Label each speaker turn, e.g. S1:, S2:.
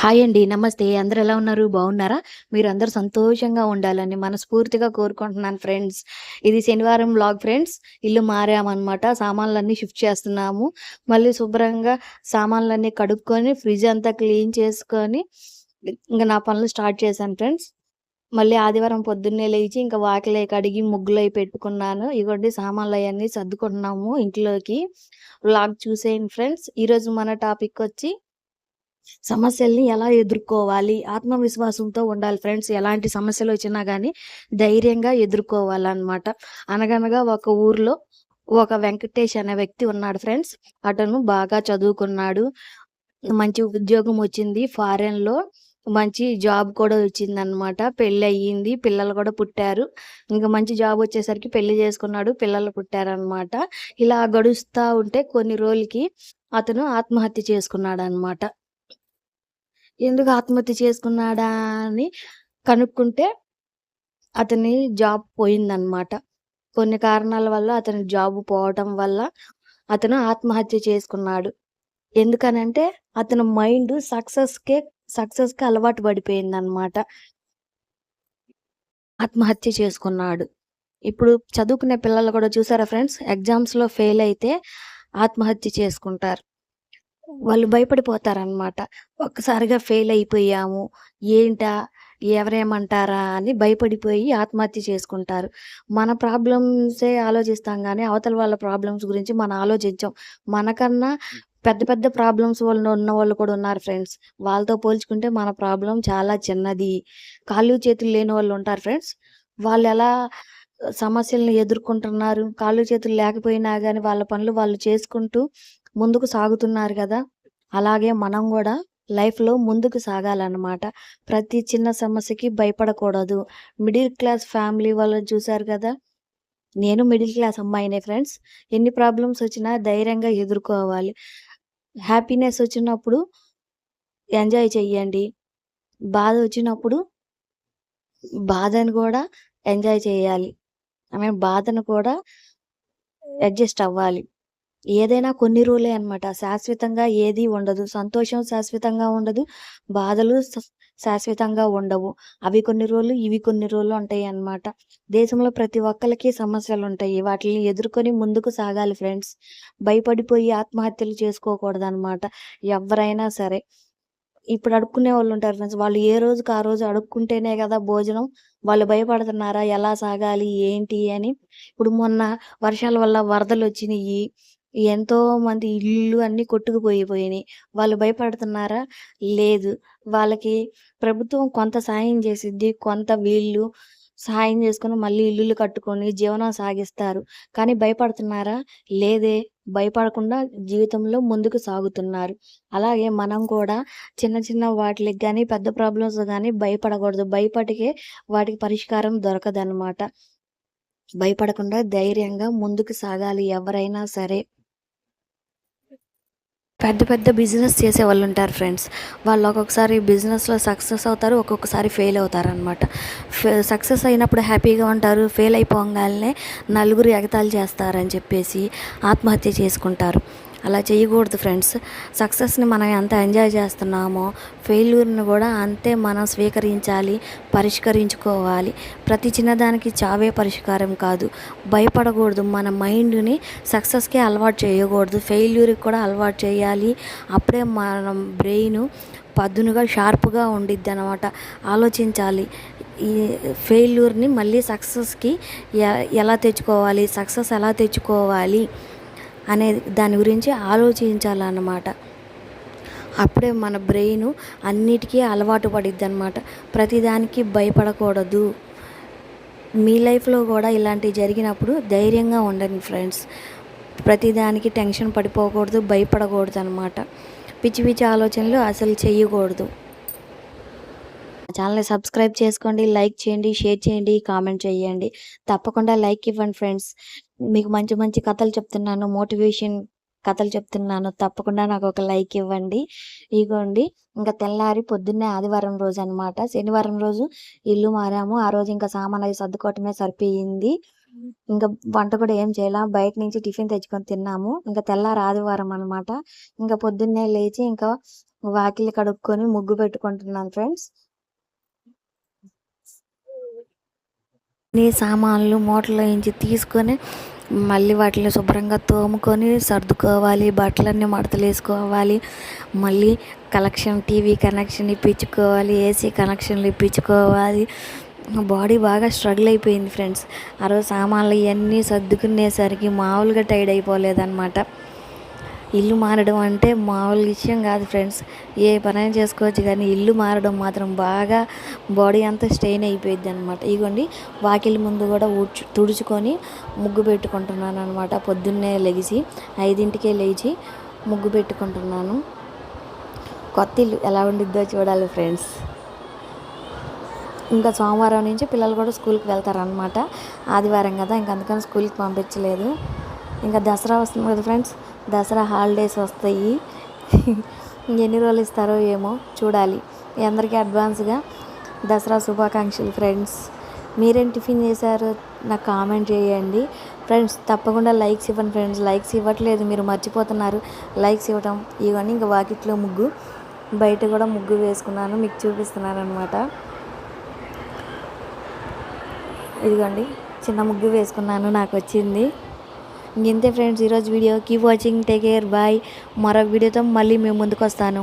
S1: Hi అండి. నమస్తే. అందరు ఎలా ఉన్నారు? బాగున్నారా? మీరు అందరు సంతోషంగా ఉండాలని మనస్ఫూర్తిగా కోరుకుంటున్నాను ఫ్రెండ్స్. ఇది శనివారం బ్లాగ్ ఫ్రెండ్స్. ఇల్లు మారామనమాట. సామాన్లన్నీ షిఫ్ట్ చేస్తున్నాము. మళ్ళీ శుభ్రంగా సామాన్లన్నీ కడుక్కొని, ఫ్రిడ్జ్ అంతా క్లీన్ చేసుకొని, ఇంకా నా పనులు స్టార్ట్ చేశాను ఫ్రెండ్స్. మళ్ళీ ఆదివారం పొద్దున్నే లేచి ఇంకా వాకిలి కడిగి, ముగ్గులు అవి పెట్టుకున్నాను. ఇదిగోండి సామాన్లు అవన్నీ సర్దుకుంటున్నాము ఇంట్లోకి. వ్లాగ్ చూసేయండి ఫ్రెండ్స్. ఈరోజు మన టాపిక్ వచ్చి సమస్యల్ని ఎలా ఎదుర్కోవాలి? ఆత్మవిశ్వాసంతో ఉండాలి ఫ్రెండ్స్. ఎలాంటి సమస్యలు వచ్చినా కానీ ధైర్యంగా ఎదుర్కోవాలన్నమాట అనగనగా ఒక ఊర్లో ఒక వెంకటేష్ అనే వ్యక్తి ఉన్నాడు ఫ్రెండ్స్. అతను బాగా చదువుకున్నాడు. మంచి ఉద్యోగం వచ్చింది ఫారెన్‌లో. మంచి జాబ్ కూడా వచ్చిందనమాట. పెళ్ళయింది. పిల్లలు కూడా పుట్టారు. ఇంకా మంచి జాబ్ వచ్చేసరికి పెళ్ళి చేసుకున్నాడు. పిల్లలు పుట్టారనమాట. ఇలా గడుస్తూ ఉంటే కొన్ని రోజులకి అతను ఆత్మహత్య చేసుకున్నాడు అనమాట ఎందుకు ఆత్మహత్య చేసుకున్నాడా అని కనుక్కుంటే అతని జాబ్ పోయిందనమాట. కొన్ని కారణాల వల్ల అతని జాబ్ పోవటం వల్ల అతను ఆత్మహత్య చేసుకున్నాడు. ఎందుకనంటే అతని మైండ్ సక్సెస్‌కే సక్సెస్‌కి అలవాటు పడిపోయిందనమాట. ఆత్మహత్య చేసుకున్నాడు. ఇప్పుడు చదువుకునే పిల్లలు కూడా చూసారా ఫ్రెండ్స్ ఎగ్జామ్స్‌లో ఫెయిల్ అయితే ఆత్మహత్య చేసుకుంటారు. వాళ్ళు భయపడిపోతారనమాట. ఒక్కసారిగా ఫెయిల్ అయిపోయాము. ఏంటా? ఎవరేమంటారా? అని భయపడిపోయి ఆత్మహత్య చేసుకుంటారు. మన ప్రాబ్లమ్సే ఆలోచిస్తాం కానీ అవతల వాళ్ళ ప్రాబ్లమ్స్ గురించి మనం ఆలోచించాం మనకన్నా పెద్ద పెద్ద ప్రాబ్లమ్స్ వాళ్ళు కూడా ఉన్నారు ఫ్రెండ్స్. వాళ్ళతో పోల్చుకుంటే మన ప్రాబ్లమ్ చాలా చిన్నది. కాళ్ళు చేతులు లేని వాళ్ళు ఉంటారు ఫ్రెండ్స్. వాళ్ళు ఎలా సమస్యలను ఎదుర్కొంటున్నారు. కాళ్ళు చేతులు లేకపోయినా కానీ వాళ్ళ పనులు వాళ్ళు చేసుకుంటూ ముందుకు సాగుతున్నారు కదా అలాగే మనం కూడా లైఫ్‌లో ముందుకు సాగాలన్నమాట ప్రతి చిన్న సమస్యకి భయపడకూడదు. మిడిల్ క్లాస్ ఫ్యామిలీ వాళ్ళు చూశారు కదా నేను మిడిల్ క్లాస్ అమ్మాయినే ఫ్రెండ్స్. ఎన్ని ప్రాబ్లమ్స్ వచ్చినా ధైర్యంగా ఎదుర్కోవాలి. హ్యాపీనెస్ వచ్చినప్పుడు ఎంజాయ్ చెయ్యండి. బాధ వచ్చినప్పుడు బాధను కూడా ఎంజాయ్ చేయాలి. ఐ మీన్ బాధను కూడా అడ్జస్ట్ అవ్వాలి. ఏదైనా కొన్ని రోజులే అనమాట. శాశ్వతంగా ఏది ఉండదు. సంతోషం శాశ్వతంగా ఉండదు. బాధలు శాశ్వతంగా ఉండవు. అవి కొన్ని రోజులు, ఇవి కొన్ని రోజులు ఉంటాయి అన్నమాట దేశంలో ప్రతి ఒక్కరికి సమస్యలు ఉంటాయి వాటిని ఎదుర్కొని ముందుకు సాగాలి ఫ్రెండ్స్. భయపడిపోయి ఆత్మహత్యలు చేసుకోకూడదు అనమాట ఎవరైనా సరే. ఇప్పుడు అడుక్కునే వాళ్ళు ఉంటారు ఫ్రెండ్స్. వాళ్ళు ఏ రోజుకి ఆ రోజు అడుక్కుంటేనే కదా భోజనం. వాళ్ళు భయపడుతున్నారా? ఎలా సాగాలి? ఏంటి? అని. ఇప్పుడు మొన్న వర్షాల వల్ల వరదలు వచ్చినాయి ఎంతో మంది ఇల్లు అన్నీ కొట్టుకుపోయిపోయినాయి వాళ్ళు భయపడుతున్నారా? లేదు. వాళ్ళకి ప్రభుత్వం కొంత సాయం చేసిద్ది. కొంత వీళ్ళు సహాయం చేసుకుని మళ్ళీ ఇల్లులు కట్టుకొని జీవనం సాగిస్తారు. కానీ భయపడుతున్నారా? లేదే. భయపడకుండా జీవితంలో ముందుకు సాగుతున్నారు. అలాగే మనం కూడా చిన్న చిన్న వాటికి కానీ పెద్ద ప్రాబ్లమ్స్ కానీ భయపడకూడదు. భయపడికే వాటికి పరిష్కారం దొరకదన్నమాట భయపడకుండా ధైర్యంగా ముందుకు సాగాలి ఎవరైనా సరే. పెద్ద పెద్ద బిజినెస్ చేసే వాళ్ళు ఉంటారు ఫ్రెండ్స్. వాళ్ళు ఒక్కొక్కసారి బిజినెస్‌లో సక్సెస్ అవుతారు. ఒక్కొక్కసారి ఫెయిల్ అవుతారనమాట. అనమాట సక్సెస్ అయినప్పుడు హ్యాపీగా ఉంటారు. ఫెయిల్ అయిపోగానే నలుగురు ఎగతాళి చేస్తారని చెప్పేసి ఆత్మహత్య చేసుకుంటారు. అలా చేయకూడదు ఫ్రెండ్స్. సక్సెస్‌ని మనం ఎంత ఎంజాయ్ చేస్తున్నామో ఫెయిల్యూర్‌ని కూడా అంతే మనం స్వీకరించాలి. పరిష్కరించుకోవాలి. ప్రతి చిన్నదానికి చావే పరిష్కారం కాదు. భయపడకూడదు. మన మైండ్‌ని సక్సెస్‌కే అలవాటు చేయకూడదు. ఫెయిల్యూర్‌కి కూడా అలవాటు చేయాలి. అప్పుడే మన బ్రెయిన్ పదునుగా, షార్ప్‌గా ఉండిద్ది అనమాట ఆలోచించాలి. ఈ ఫెయిల్యూర్‌ని మళ్ళీ సక్సెస్‌కి ఎలా తెచ్చుకోవాలి? సక్సెస్ ఎలా తెచ్చుకోవాలి? అనే దాని గురించి ఆలోచించాలన్నమాట. అప్పుడే మన బ్రెయిన్ అన్నిటికీ అలవాటు పడిద్దనమాట. ప్రతిదానికి భయపడకూడదు. మీ లైఫ్‌లో కూడా ఇలాంటివి జరిగినప్పుడు ధైర్యంగా ఉండండి ఫ్రెండ్స్. ప్రతిదానికి టెన్షన్ పడిపోకూడదు. భయపడకూడదు అనమాట పిచ్చి పిచ్చి ఆలోచనలు అసలు చేయకూడదు ఛానల్‌ని సబ్స్క్రైబ్ చేసుకోండి. లైక్ చేయండి. షేర్ చేయండి. కామెంట్ చేయండి. తప్పకుండా లైక్ ఇవ్వండి ఫ్రెండ్స్. మీకు మంచి మంచి కథలు చెప్తున్నాను. మోటివేషన్ కథలు చెప్తున్నాను. తప్పకుండా నాకు ఒక లైక్ ఇవ్వండి. ఇగోండి ఇంకా తెల్లారి పొద్దున్నే ఆదివారం రోజు అనమాట శనివారం రోజు ఇల్లు మారాము. ఆ రోజు ఇంకా సామానయి సర్దుకోవటమే సరిపోయింది. ఇంకా వంట కూడా ఏం చేయలా. బయట నుంచి టిఫిన్ తెచ్చుకొని తిన్నాము. ఇంకా తెల్లారి ఆదివారం అనమాట. ఇంకా పొద్దున్నే లేచి ఇంకా వాకిలి కడుక్కొని ముగ్గు పెట్టుకుంటున్నాను ఫ్రెండ్స్ నీ సామాన్లు మూటలో తీసుకొని మళ్ళీ వాటిని శుభ్రంగా తోముకొని సర్దుకోవాలి. బట్టలన్నీ మడతలు వేసుకోవాలి. మళ్ళీ కలెక్షన్ టీవీ కనెక్షన్ ఇప్పించుకోవాలి. ఏసీ కనెక్షన్లు ఇప్పించుకోవాలి. బాడీ బాగా స్ట్రగుల్ అయిపోయింది ఫ్రెండ్స్. ఆ రోజు సామాన్లు ఇవన్నీ సర్దుకునేసరికి మామూలుగా టైడ్ అయిపోలేదన్నమాట. ఇల్లు మారడం అంటే మామూలు విషయం కాదు ఫ్రెండ్స్. ఏ పనైనా చేసుకోవచ్చు కానీ ఇల్లు మారడం మాత్రం బాగా బాడీ అంతా స్ట్రెయిన్ అయిపోయింది అనమాట ఇగోండి వాకిలి ముందు కూడా ఊడ్చు తుడుచుకొని ముగ్గు పెట్టుకుంటున్నాను అనమాట పొద్దున్నే లెగిసి ఐదింటికే లేచి ముగ్గు పెట్టుకుంటున్నాను. కొత్త ఇల్లు ఎలా ఉండిద్దో చూడాలి ఫ్రెండ్స్. ఇంకా సోమవారం నుంచి పిల్లలు కూడా స్కూల్కి వెళ్తారనమాట ఆదివారం కదా ఇంకా అందుకని స్కూల్కి పంపించలేదు. ఇంకా దసరా వస్తుంది కదా ఫ్రెండ్స్ దసరా హాలిడేస్ వస్తాయి. ఎన్ని రోజులు ఇస్తారో ఏమో చూడాలి. అందరికీ అడ్వాన్స్గా దసరా శుభాకాంక్షలు ఫ్రెండ్స్. మీరేం టిఫిన్ చేశారో? నాకు కామెంట్ చేయండి. ఫ్రెండ్స్ తప్పకుండా లైక్స్ ఇవ్వండి ఫ్రెండ్స్. లైక్స్ ఇవ్వట్లేదు మీరు మర్చిపోతున్నారు. లైక్స్ ఇవ్వటం ఇవన్నీ ఇంకా వాకిట్లో ముగ్గు బయట కూడా ముగ్గు వేసుకున్నాను మీకు చూపిస్తున్నాను అనమాట ఇదిగోండి చిన్న ముగ్గు వేసుకున్నాను నాకు వచ్చింది. ఇంతే ఫ్రెండ్స్ ఈరోజు video keep watching take care bye మరొక వీడియోతో మళ్ళీ మేము ముందుకు వస్తాను